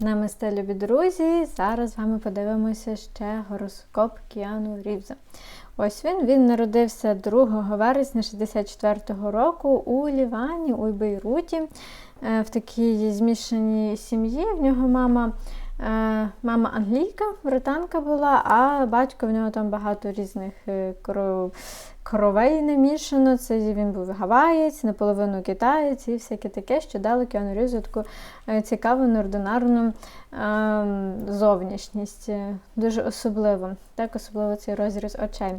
Намасте, любі друзі! Зараз з вами подивимося ще гороскоп Кіану Рівза. Ось він він народився 2 вересня 64-го року у Лівані, у Бейруті, е, в такій змішаній сім'ї. В нього мама е, мама англійка, британка була, а батько в нього там багато різних е, кров, кровей намішано. Це він був гаваєць, наполовину китаєць і всяке таке, що дало Кіану Рівзу таку е, цікаву неординарну ем, зовнішність. Е, Дуже особливо, так, особливо цей розріз очей.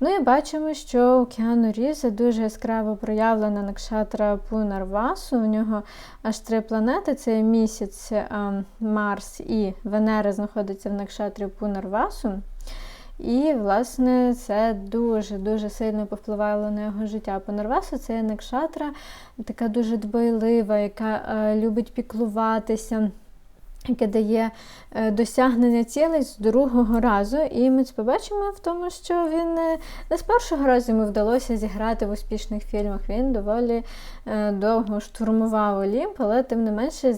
Ну і бачимо, що у Кіану Рівза дуже яскраво проявлена накшатра Пунарвасу. У нього аж три планети: це місяць, ем, Марс і Венера знаходиться в накшатрі Пунарвасу. І, власне, це дуже-дуже сильно повпливало на його життя. Пунарвасу це є накшатра, така дуже дбайлива, яка е, любить піклуватися яке дає е, досягнення цілей з другого разу. І ми це побачимо в тому, що він е, не з першого разу йому вдалося зіграти в успішних фільмах. Він доволі довго штурмував Олімп, але тим не менше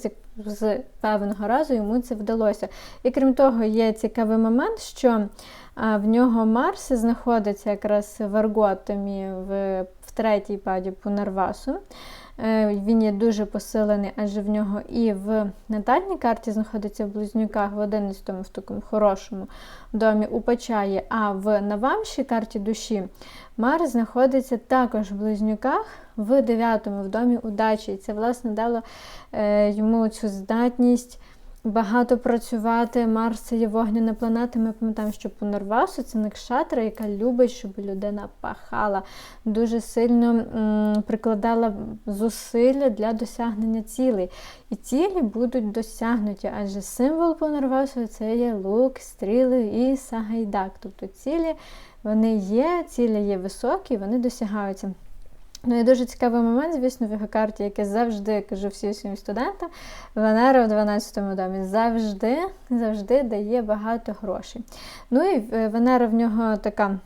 з, певного разу йому це вдалося. І крім того, є цікавий момент, що в нього Марс знаходиться якраз в Арготомі в, в третій паді Пунарвасу. Він є дуже посилений, адже в нього і в натальній карті знаходиться в близнюках в 11-му, в такому хорошому домі у Пачаї, а в Навамші карті душі Марс знаходиться також в близнюках в 9-му в домі удачі. І це, власне, дало йому цю здатність багато працювати. Марс є вогняна планета. Ми пам'ятаємо, що Пунарвасу це накшатра, яка любить, щоб людина пахала, дуже сильно м, прикладала зусилля для досягнення цілей. І цілі будуть досягнуті, адже символ Пунарвасу це є лук, стріли і сагайдак. Тобто цілі вони є, цілі є високі, вони досягаються. Ну і дуже цікавий момент, звісно, в його карті, яке завжди кажу всім своїм студентам, Венера в 12-му домі завжди завжди дає багато грошей. Ну і е, Венера в нього така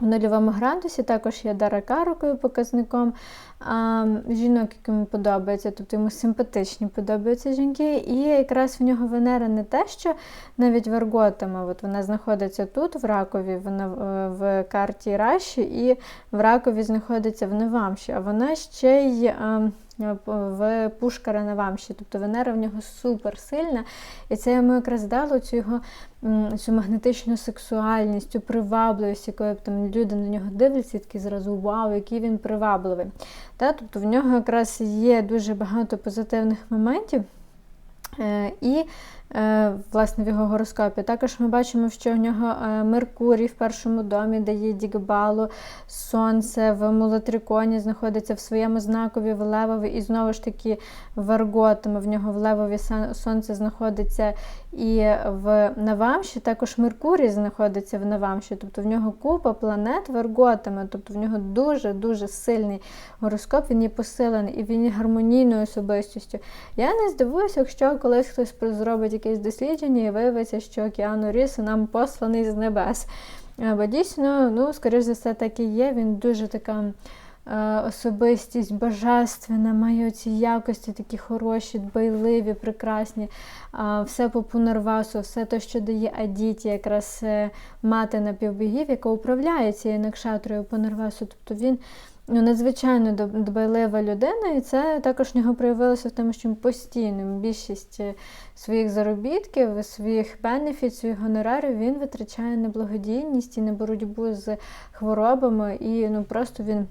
в нульовому градусі, також є даракарокою показником а, жінок, яким подобається, тобто йому симпатичні подобаються жінки. І якраз в нього Венера не те, що навіть варготами, от вона знаходиться тут, в Ракові, вона в карті Раші, і в Ракові знаходиться в Невамші, а вона ще й. А, в Пушкара на Вамші. Тобто Венера в нього супер сильна. І це йому якраз дало цю його цю магнетичну сексуальність, цю привабливість, якою там люди на нього дивляться, і такі зразу вау, який він привабливий. Та? Тобто в нього якраз є дуже багато позитивних моментів. Е, і Е, власне, в його гороскопі. Також ми бачимо, що в нього е, Меркурій в першому домі дає Дігбалу, Сонце в Молотриконі знаходиться в своєму знакові в Левові, і знову ж таки в Арготами. В нього в Левові Сонце знаходиться і в Навамші. Також Меркурій знаходиться в Навамші, тобто в нього купа планет в Арготами, тобто в нього дуже-дуже сильний гороскоп, він є посилений і він є гармонійною особистістю. Я не здивуюся, якщо колись хтось зробить якесь дослідження і виявиться, що океану Ріс нам посланий з небес. Бо дійсно, ну, скоріш за все, так і є. Він дуже така е, особистість божественна, має ці якості такі хороші, дбайливі, прекрасні. Е, все по Пунарвасу, все те, що дає Адіті, якраз е, мати напівбігів, яка управляє цією накшатрою Пунарвасу. Тобто він ну, надзвичайно дбайлива людина, і це також в нього проявилося в тому, що постійно більшість е, своїх заробітків, своїх бенефіт, своїх гонорарів він витрачає на благодійність і на боротьбу з хворобами, і ну просто він.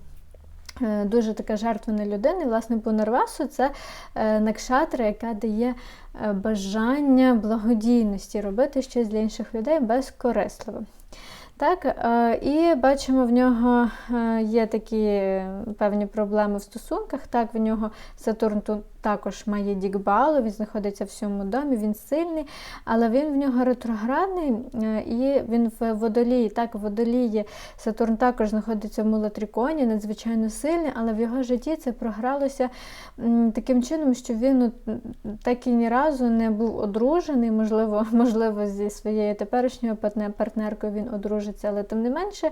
Е, дуже така жертвена людина, і, власне, по Норвасу це е, накшатра, яка дає бажання благодійності робити щось для інших людей безкорисливо. Так, е, І бачимо, в нього е, є такі певні проблеми в стосунках. Так, в нього Сатурн тут також має дікбалу, він знаходиться в сьому домі, він сильний, але він в нього ретроградний е, і він в водолії. Так, в водолії Сатурн також знаходиться в мулатриконі, надзвичайно сильний, але в його житті це програлося таким чином, що він так і ні разу не був одружений, можливо, можливо, зі своєю теперішньою партнеркою він одружиться, але тим не менше,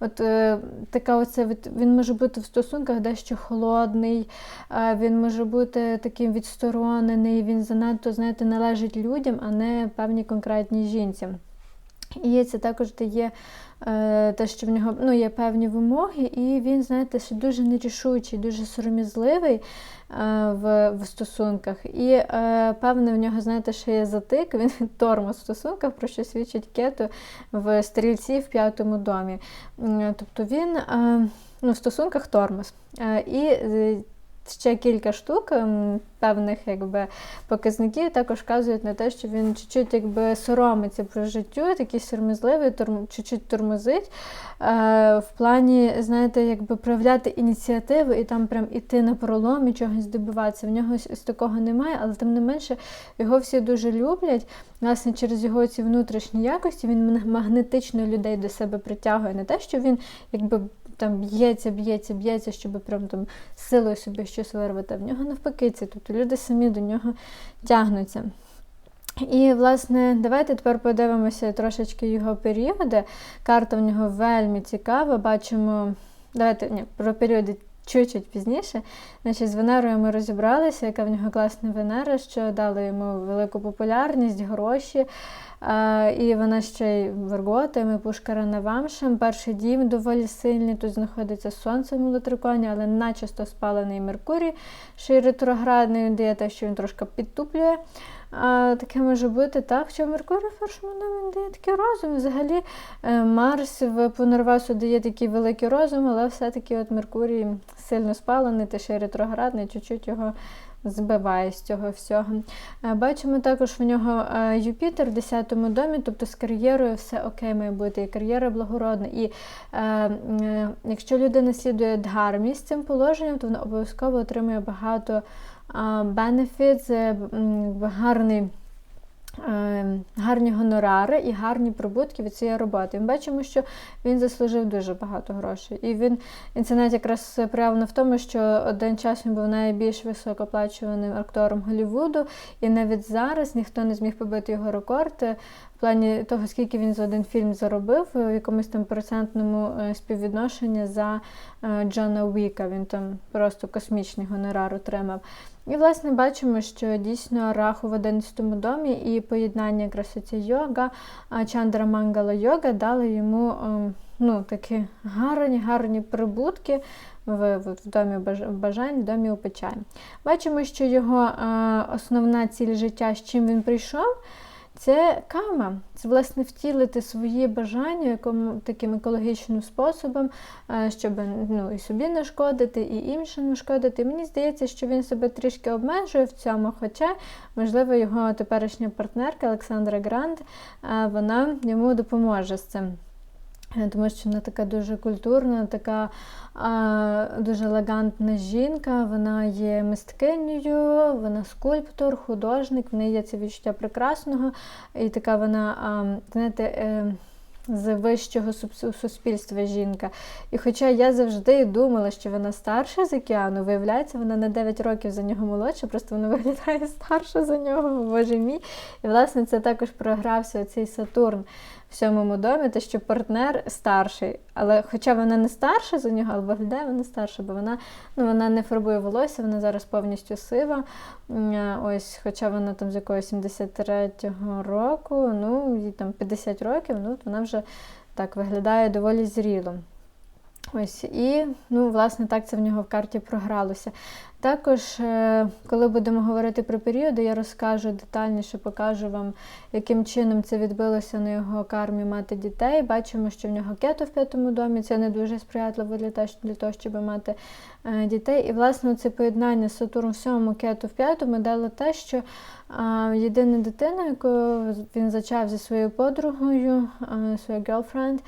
от е, така оце він може бути в стосунках дещо холодний, він може бути таким відсторонений, він занадто, знаєте, належить людям, а не певній конкретній жінці. І це також дає е, те, що в нього ну, є певні вимоги, і він, знаєте, що дуже нерішучий, дуже сором'язливий е, в в стосунках. І е, певне в нього, знаєте, ще є затик, він тормоз в стосунках, про що свідчить кету в стрільці в п'ятому домі. Тобто він ну, в стосунках тормоз. І ще кілька штук ем, певних якби, показників також вказують на те, що він чуть-чуть якби, соромиться про життя, такий сором'язливий, чуть-чуть тормозить. Е, в плані, знаєте, якби проявляти ініціативу і там прям іти на пролом і чогось добиватися. В нього ось такого немає, але тим не менше його всі дуже люблять. Власне, через його ці внутрішні якості він магнетично людей до себе притягує. Не те, що він якби там б'ється, б'ється, б'ється, щоб прям там силою собі щось вирвати. В нього навпаки, це тобто люди самі до нього тягнуться. І, власне, давайте тепер подивимося трошечки його періоди. Карта в нього вельми цікава. Бачимо, давайте ні, про періоди чуть-чуть пізніше. Значить, З Венерою ми розібралися, яка в нього класна Венера, що дала йому велику популярність, гроші. І вона ще й верготами, пушкара Навамшем. Перший дім доволі сильний. Тут знаходиться сонце в Мулотриконі, але начисто спалений Меркурій, що й ретроградний, дає те, що він трошки підтуплює. А, Таке може бути так, що Меркурій в першому домі дає такий розум. Взагалі е, Марс в Пунервасу дає такий великий розум, але все-таки от Меркурій сильно спалений, та ще й ретроградний, чуть-чуть його збиває з цього всього. Е, бачимо також в нього е, Юпітер в 10-му домі, тобто з кар'єрою все окей має бути, і кар'єра благородна. І е, е, якщо людина слідує дгармі з цим положенням, то вона обов'язково отримує багато бенефіт, гарний. Ем, гарні гонорари і гарні прибутки від цієї роботи. Ми бачимо, що він заслужив дуже багато грошей. І він і це навіть якраз проявлено в тому, що один час він був найбільш високооплачуваним актором Голлівуду, і навіть зараз ніхто не зміг побити його рекорд в плані того, скільки він за один фільм заробив, в якомусь там процентному е, співвідношенні за е, Джона Уіка. Він там просто космічний гонорар отримав. І, власне, бачимо, що дійсно раху в 11 домі і поєднання якраз йога, Чандра Мангала йога дали йому ну, такі гарні, гарні прибутки в, в, домі бажань, в домі опечань. Бачимо, що його е, основна ціль життя, з чим він прийшов. Це кама, це власне втілити свої бажання якому, таким екологічним способом, е, щоб ну, і собі не шкодити, і іншим не шкодити. Мені здається, що він себе трішки обмежує в цьому, хоча, можливо, його теперішня партнерка Олександра Гранд, е, вона йому допоможе з цим. Е, тому що вона така дуже культурна, така а, дуже елегантна жінка, вона є мисткинею, вона скульптор, художник, в неї є це відчуття прекрасного. І така вона, а, знаєте, е, з вищого суспільства жінка. І хоча я завжди думала, що вона старша за Кіану, виявляється, вона на 9 років за нього молодша, просто вона виглядає старша за нього, боже мій. І, власне, це також програвся цей Сатурн в сьомому домі, те, що партнер старший. Але хоча вона не старша за нього, але виглядає вона старша, бо вона ну, вона не фарбує волосся, вона зараз повністю сива. Ось, Хоча вона там з якогось 73-го року, ну, їй там 50 років, ну, вона вже так виглядає доволі зріло. Ось, І, ну, власне, так це в нього в карті програлося. Також, е, коли будемо говорити про періоди, я розкажу детальніше, покажу вам, яким чином це відбилося на його кармі мати дітей. Бачимо, що в нього кето в п'ятому домі, це не дуже сприятливо для того, щоб мати е, дітей. І, власне, це поєднання Сатурн в сьомому, кету в п'ятому дало те, що єдина дитина, яку він зачав зі своєю подругою, своєю girlfriend,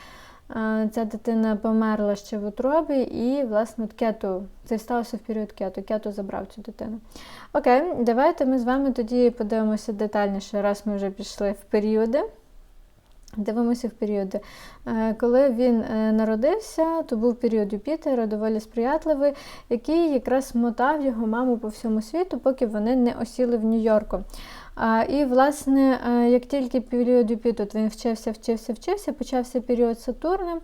Ця дитина померла ще в утробі, і, власне, кету, це сталося в період кету. Кету забрав цю дитину. Окей, давайте ми з вами тоді подивимося детальніше, раз ми вже пішли в періоди. Дивимося в періоди. Е, коли він е, народився, то був період Юпітера, доволі сприятливий, який якраз мотав його маму по всьому світу, поки вони не осіли в Нью-Йорку. І, власне, е, як тільки період Юпітер він вчився, вчився, вчився, почався період Сатурна.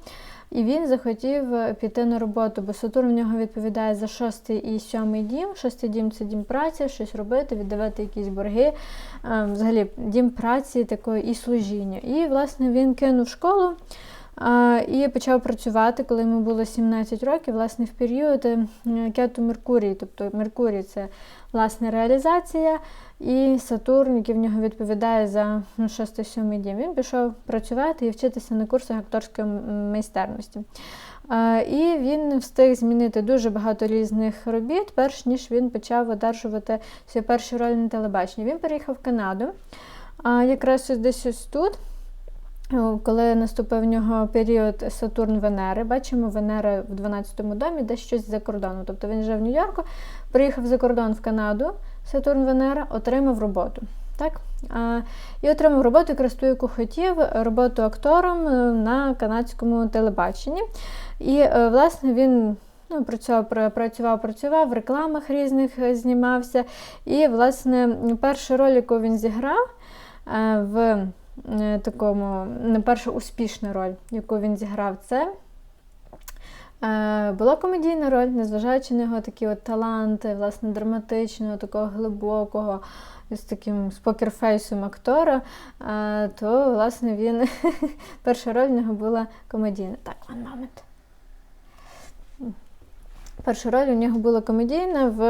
І він захотів е, піти на роботу, бо Сатурн в нього відповідає за шостий і сьомий дім. Шостий дім це дім праці, щось робити, віддавати якісь борги, е, взагалі дім праці такої і служіння. І, власне, він кинув школу. І почав працювати, коли йому було 17 років, власне, в період е, кету Меркурій. Тобто Меркурій це власне реалізація, і Сатурн, який в нього відповідає за 6-7 ну, дім. Він пішов працювати і вчитися на курсах акторської майстерності. І він встиг змінити дуже багато різних робіт, перш ніж він почав одержувати свої перші ролі на телебаченні. Він переїхав в Канаду, якраз десь ось тут. Коли наступив в нього період Сатурн-Венери, бачимо Венера в 12-му домі, десь щось за кордону. Тобто він жив в Нью-Йорку, приїхав за кордон в Канаду, Сатурн-Венера, отримав роботу. Так? І отримав роботу, якраз ту, яку хотів, роботу актором е, на канадському телебаченні. І, е, власне, він ну, працював, працював, працював, в рекламах різних е, знімався. І, власне, першу роль, яку він зіграв в такому не перша успішна роль, яку він зіграв, це е, була комедійна роль, незважаючи на його такі от таланти, власне, драматичного, такого глибокого, з таким спокерфейсом актора, е, то, власне, він перша роль в нього була комедійна. Так, one moment. Перша роль у нього була комедійна в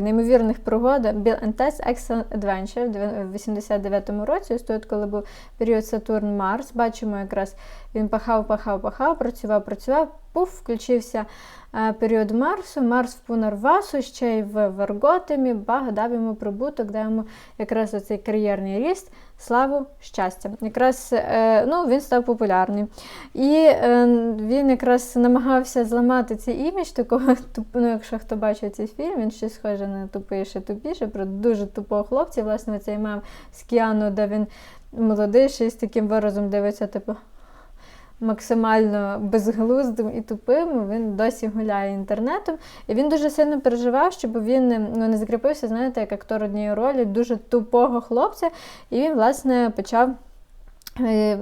неймовірних пригодах Bill and Ted's Excellent Adventure в 89-му році. Тут, коли був період Сатурн Марс, бачимо, якраз він пахав, пахав, пахав, працював, працював, пуф, включився Е, період Марсу, Марс в Пунарвасу, ще й в Варготемі, Баг дав йому прибуток, дав йому якраз оцей кар'єрний ріст, славу, щастя. Якраз е, ну, він став популярним. І е, він якраз намагався зламати цей імідж такого, ну, якщо хто бачив цей фільм, він щось схоже на тупіше, тупіше, про дуже тупого хлопця. Власне, цей мав з Кіану, де він молодий, ще з таким виразом дивиться, типу максимально безглуздим і тупим. Він досі гуляє інтернетом. І він дуже сильно переживав, щоб він ну, не закріпився, знаєте, як актор однієї ролі, дуже тупого хлопця. І він, власне, почав. Е,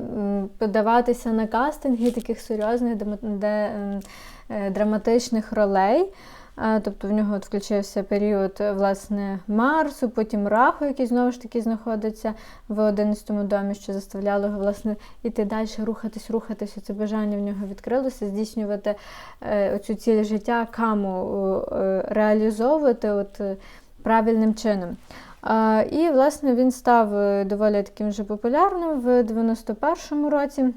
подаватися на кастинги таких серйозних де, де, драматичних ролей. Тобто в нього включився період власне Марсу, потім Раху, який знову ж таки знаходиться в 11-му домі, що заставляло його власне іти далі, рухатись, рухатись. Це бажання в нього відкрилося, здійснювати е, оцю ціль життя, каму е, реалізовувати от, е, правильним чином. І, власне, він став доволі таким вже популярним в 91-му році,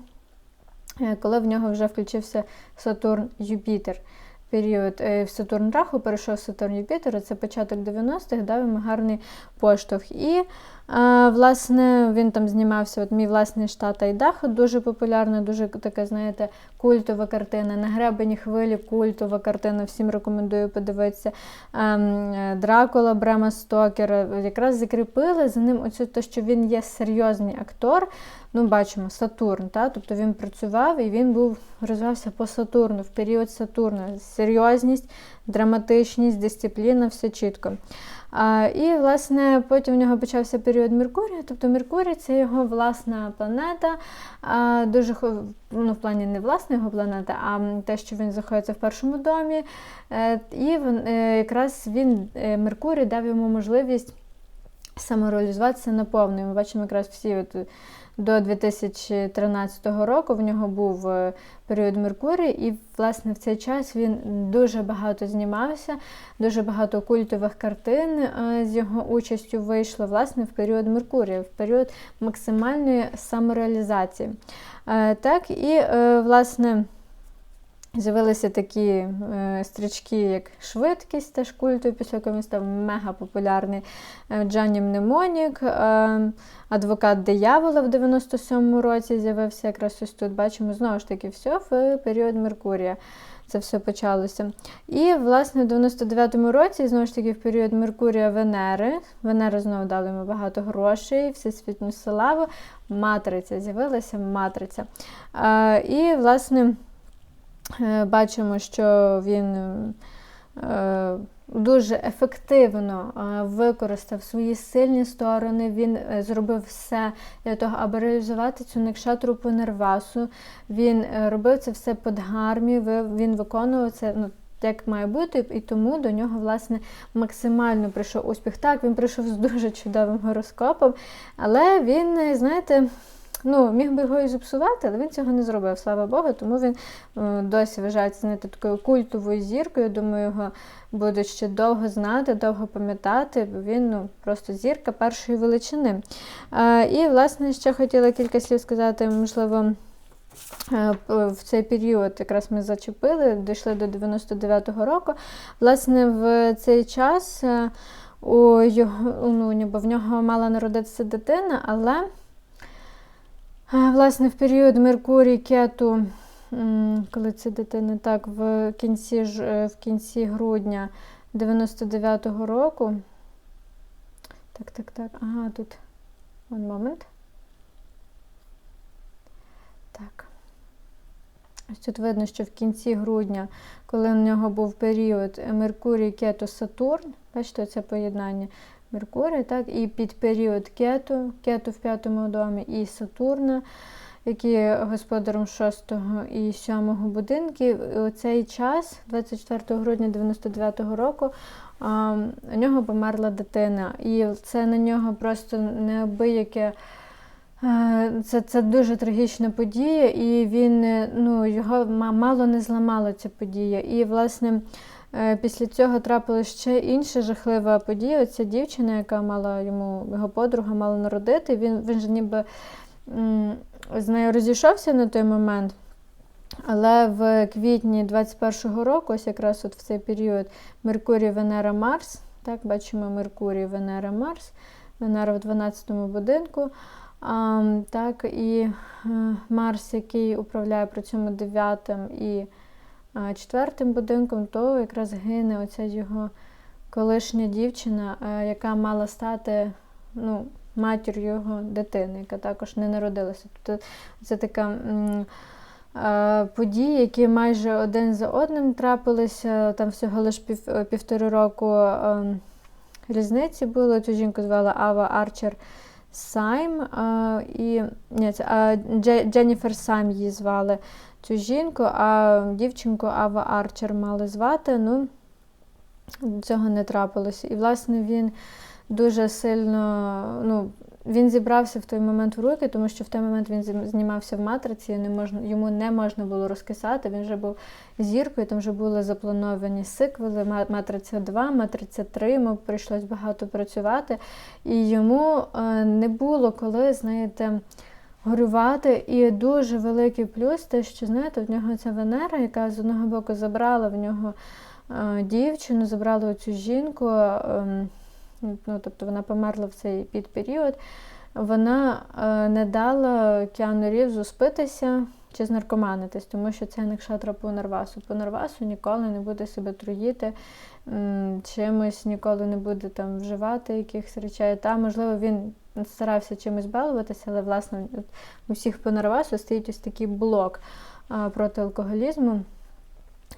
коли в нього вже включився Сатурн Юпітер період е, в Сатурн Раху перейшов Сатурн Юпітер, це початок 90-х, дав йому гарний поштовх. І Власне, він там знімався. От мій власний штат Айдахо, дуже популярна, дуже така, знаєте, культова картина. На гребені хвилі культова картина. Всім рекомендую подивитися. Ем, Дракула Брема Стокера. Якраз закріпили за ним оцю те, що він є серйозний актор. Ну, бачимо, Сатурн. Та? Тобто він працював і він був розвивався по Сатурну, в період Сатурна. Серйозність, драматичність, дисципліна, все чітко. А, І, власне, потім в нього почався період Меркурія. Тобто Меркурій це його власна планета, а, дуже ну, в плані не власна його планета, а те, що він знаходиться в першому домі. Е, і е, якраз він, е, Меркурій, дав йому можливість самореалізуватися наповну. Ми бачимо якраз всі. от до 2013 року в нього був е, період Меркурій, і, власне, в цей час він дуже багато знімався, дуже багато культових картин е, з його участю вийшло власне, в період Меркурія, в період максимальної самореалізації. Е, так, і, власне, З'явилися такі е, стрічки, як швидкість, теж культу, після якого він став мега популярний е, Джанні Мнемонік, е, адвокат диявола в 97-му році з'явився якраз ось тут. Бачимо, знову ж таки, все в період Меркурія. Це все почалося. І, власне, в 99-му році, знову ж таки, в період Меркурія Венери. Венера знову дала йому багато грошей, всесвітню славу. Матриця з'явилася матриця. І, власне. Е, бачимо, що він е, дуже ефективно е, використав свої сильні сторони. Він е, зробив все для того, аби реалізувати цю некшатру по нервасу. Він е, робив це все по дгармі, він виконував це. Ну, як має бути, і тому до нього, власне, максимально прийшов успіх. Так, він прийшов з дуже чудовим гороскопом, але він, е, знаєте, ну, міг би його і зіпсувати, але він цього не зробив, слава Богу, тому він е, досі вважається знаєте, такою культовою зіркою. Думаю, його будуть ще довго знати, довго пам'ятати, бо він ну, просто зірка першої величини. Е, і, власне, ще хотіла кілька слів сказати, можливо. е, В цей період якраз ми зачепили, дійшли до 99-го року. Власне, в цей час у його, ну, в нього мала народитися дитина, але власне в період Меркурій Кету, коли це дитина, так, в кінці, е, в кінці грудня 99-го року. Так, так, так. Ага, тут. One moment. Так. Ось тут видно, що в кінці грудня, коли у нього був період Меркурій, Кету, Сатурн, бачите, це поєднання Меркурія, так, і під період Кету, Кету в п'ятому домі і Сатурна, які є господаром 6 і 7 будинків. І у цей час, 24 грудня 99 року, у нього померла дитина. І це на нього просто неабияке. Е, Це, це дуже трагічна подія, і він е, ну, його мало не зламала ця подія. І, власне, після цього трапилася ще інша жахлива подія. Оця дівчина, яка мала йому, його подруга мала народити. Він, він ж ніби з нею розійшовся на той момент. Але в квітні 21-го року, ось якраз от в цей період Меркурій, Венера, Марс. Так, бачимо Меркурій, Венера, Марс, Венера в 12-му будинку. А, так, і е, Марс, який управляє при цьому 9 і е, 4 будинком, то якраз гине оця його колишня дівчина, е, яка мала стати ну, матір'ю його дитини, яка також не народилася. Тобто це така. е, Події, які майже один за одним трапилися, там всього лише пів, е, півтори року е, різниці було. Цю жінку звали Ава Арчер Сайм. е, і, ні, це, Дже- Дженніфер Сайм її звали цю жінку, а дівчинку Ава Арчер мали звати. Ну, цього не трапилося. І, власне, він дуже сильно. ну, він зібрався в той момент в руки, тому що в той момент він знімався в матриці, не можна, йому не можна було розкисати. Він вже був зіркою, там вже були заплановані сиквели, Матриця 2, Матриця 3, йому прийшлось багато працювати. І йому е, не було коли, знаєте, горювати. І дуже великий плюс, те, що знаєте, в нього ця Венера, яка з одного боку забрала в нього е, дівчину, забрала цю жінку. ем, ну, тобто вона померла в цей підперіод, вона е, не дала Кіану Рівзу спитися чи знаркоманитись, тому що це некшатра по Нарвасу. По Нарвасу ніколи не буде себе труїти, чимось ніколи не буде там вживати якихось речей. Та, можливо, він старався чимось балуватися, але власне у всіх по Нарвасу стоїть ось такий блок проти алкоголізму.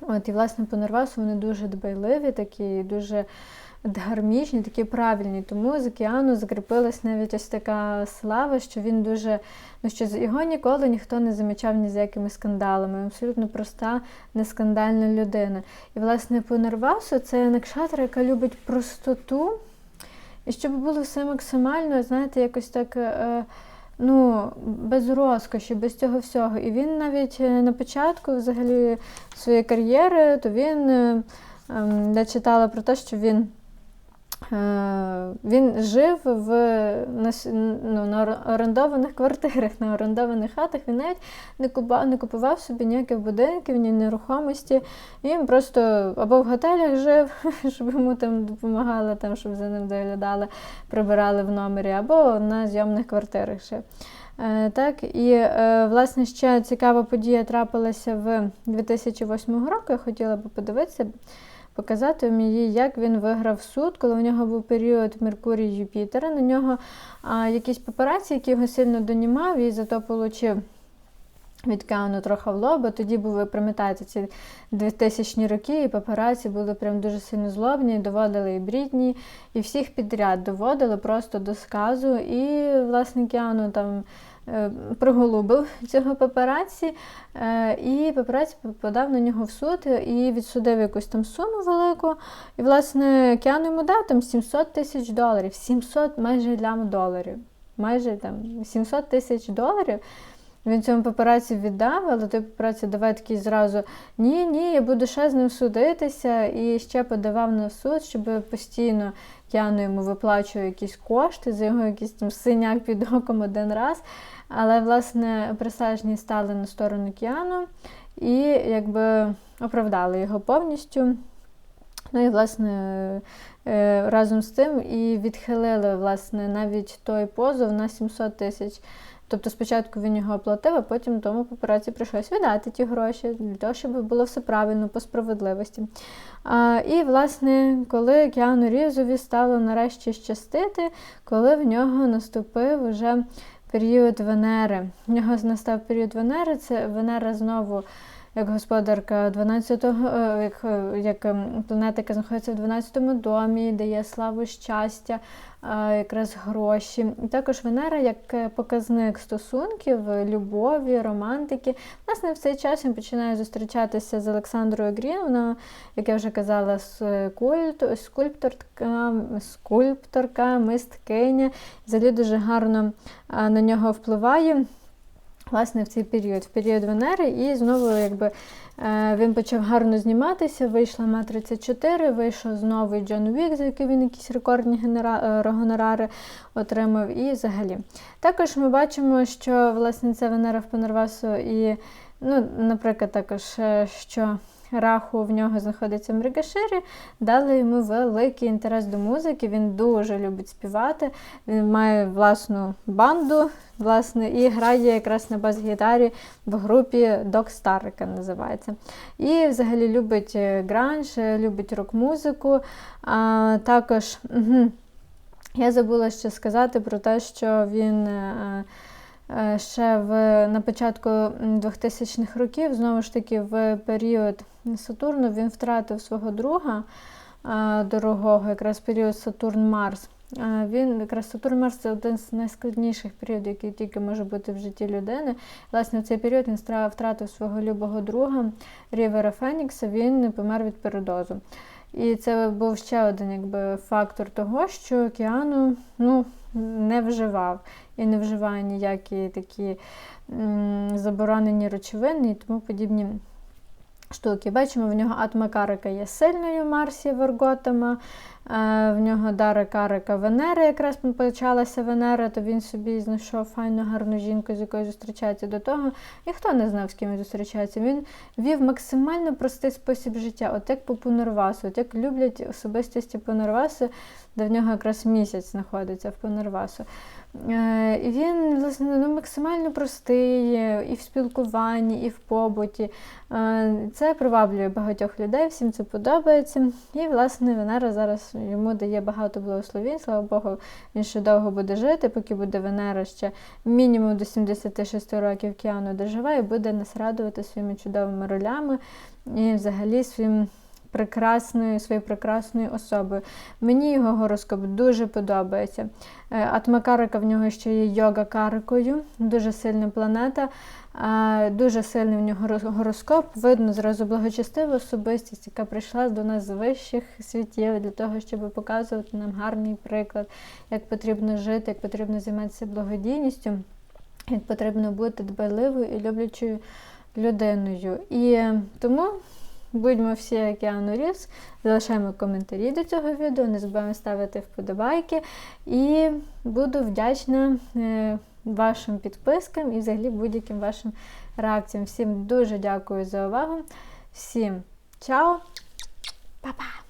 От, і, власне, по Нарвасу вони дуже дбайливі, такі, дуже гармічні, такі правильні. Тому з океану закріпилась навіть ось така слава, що він дуже, ну що з- його ніколи ніхто не замічав ні за якими скандалами. Абсолютно проста, нескандальна людина. І, власне, по Нарвасу це накшатра, яка любить простоту. І щоб було все максимально, знаєте, якось так. Е, Ну, без розкоші, без цього всього. І він навіть е, на початку взагалі своєї кар'єри, то він е, ем, я читала про те, що він, е, він жив в, ну, на орендованих квартирах, на орендованих хатах. Він навіть не купував, не купував собі ніяких будинків, ні нерухомості. Він просто або в готелях жив, щоб йому там допомагали, там, щоб за ним доглядали, прибирали в номері, або на зйомних квартирах жив. Е, Так, і е, власне ще цікава подія трапилася в 2008 року. Я хотіла би подивитися, показати її, як він виграв суд, коли у нього був період Меркурій Юпітера. На нього а, якийсь папараці, який його сильно донімав, і зато отримав від Кіану трохи в лоба. Тоді були, пам'ятаєте, ці 2000 роки, і папараці були прям дуже сильно злобні, доводили і Брітні, і всіх підряд доводили просто до сказу. І, власне, Кіану там. Е, Приголубив цього папераці, е, і папераці подав на нього в суд і відсудив якусь там суму велику. І, власне, Кіану йому дав там 700 тисяч доларів, 700 майже лям доларів. Майже там 700 тисяч доларів. Він цьому папараці віддав, але той папараці давай такий зразу ні, ні, я буду ще з ним судитися, і ще подавав на суд, щоб постійно Кіану йому виплачував якісь кошти за його якийсь там синяк під оком один раз. Але, власне, присяжні стали на сторону Кіану і якби оправдали його повністю. Ну і, власне, е, разом з тим і відхилили власне, навіть той позов на 700 тисяч. Тобто спочатку він його оплатив, а потім тому папараці прийшлось віддати ті гроші для того, щоб було все правильно по справедливості. А, І, власне, коли Кіану Рівзові стало нарешті щастити, коли в нього наступив вже період Венери. В нього настав період Венери, це Венера знову як господарка 12-го, е, як, е, як ем, планета, яка знаходиться в 12-му домі, дає славу щастя, якраз гроші. Також Венера як е, показник стосунків, любові, романтики. Власне, в цей час він починає зустрічатися з Олександрою Грін. Вона, як я вже казала, культ, скульпторка, скульпторка, мисткиня. Взагалі дуже гарно е, на нього впливає. Власне, в цей період, в період Венери, і знову якби е, він почав гарно зніматися. Вийшла Ма-34, вийшов знову Джон Вік, за який він якісь рекордні е, гонорари отримав. І взагалі. Також ми бачимо, що власне це Венера в Пенервасу і, ну, наприклад, також е, що. Раху в нього знаходиться в Мрігаширі, дали йому великий інтерес до музики. Він дуже любить співати. Він має власну банду, власне, і грає якраз на бас-гітарі в групі Dog Star, яка називається. І взагалі любить е, гранж, е, любить рок-музику. А, Також угу, я забула ще сказати про те, що він. е, Ще в, на початку 2000-х років, знову ж таки, в період Сатурну він втратив свого друга дорогого, якраз період Сатурн-Марс. Він якраз Сатурн-Марс це один з найскладніших періодів, який тільки може бути в житті людини. Власне, в цей період він втратив свого любого друга Рівера Фенікса, він помер від передозу. І це був ще один якби, фактор того, що Кіану ну, не вживав і не вживає ніякі такі м, заборонені речовини і тому подібні штуки. Бачимо, в нього атма карика є сильною Марсі Верготама, е, в нього дара карика Венера, якраз почалася Венера, то він собі знайшов файну гарну жінку, з якою зустрічається до того. Ніхто не знав, з ким він зустрічається. Він вів максимально простий спосіб життя, от як по Пунарвасу, от як люблять особистості Пунарвасу, де в нього якраз місяць знаходиться в Пунарвасу. Е, І він власне ну, максимально простий і в спілкуванні, і в побуті. Е, Це приваблює багатьох людей, всім це подобається. І, власне, Венера зараз йому дає багато благословень. Слава Богу, він ще довго буде жити, поки буде Венера ще мінімум до 76 років Кіану доживе і буде нас радувати своїми чудовими ролями і взагалі своїм прекрасною, своєю прекрасною особою. Мені його гороскоп дуже подобається. Е, Атмакарика в нього ще є йога карикою, дуже сильна планета, е, дуже сильний в нього гороскоп. Видно зразу благочестива особистість, яка прийшла до нас з вищих світів для того, щоб показувати нам гарний приклад, як потрібно жити, як потрібно займатися благодійністю, як потрібно бути дбайливою і люблячою людиною. І е, тому. Будьмо всі як Яну Рівс, залишаємо коментарі до цього відео, не забуваємо ставити вподобайки. І буду вдячна е, вашим підпискам і взагалі будь-яким вашим реакціям. Всім дуже дякую за увагу. Всім чао! Па-па!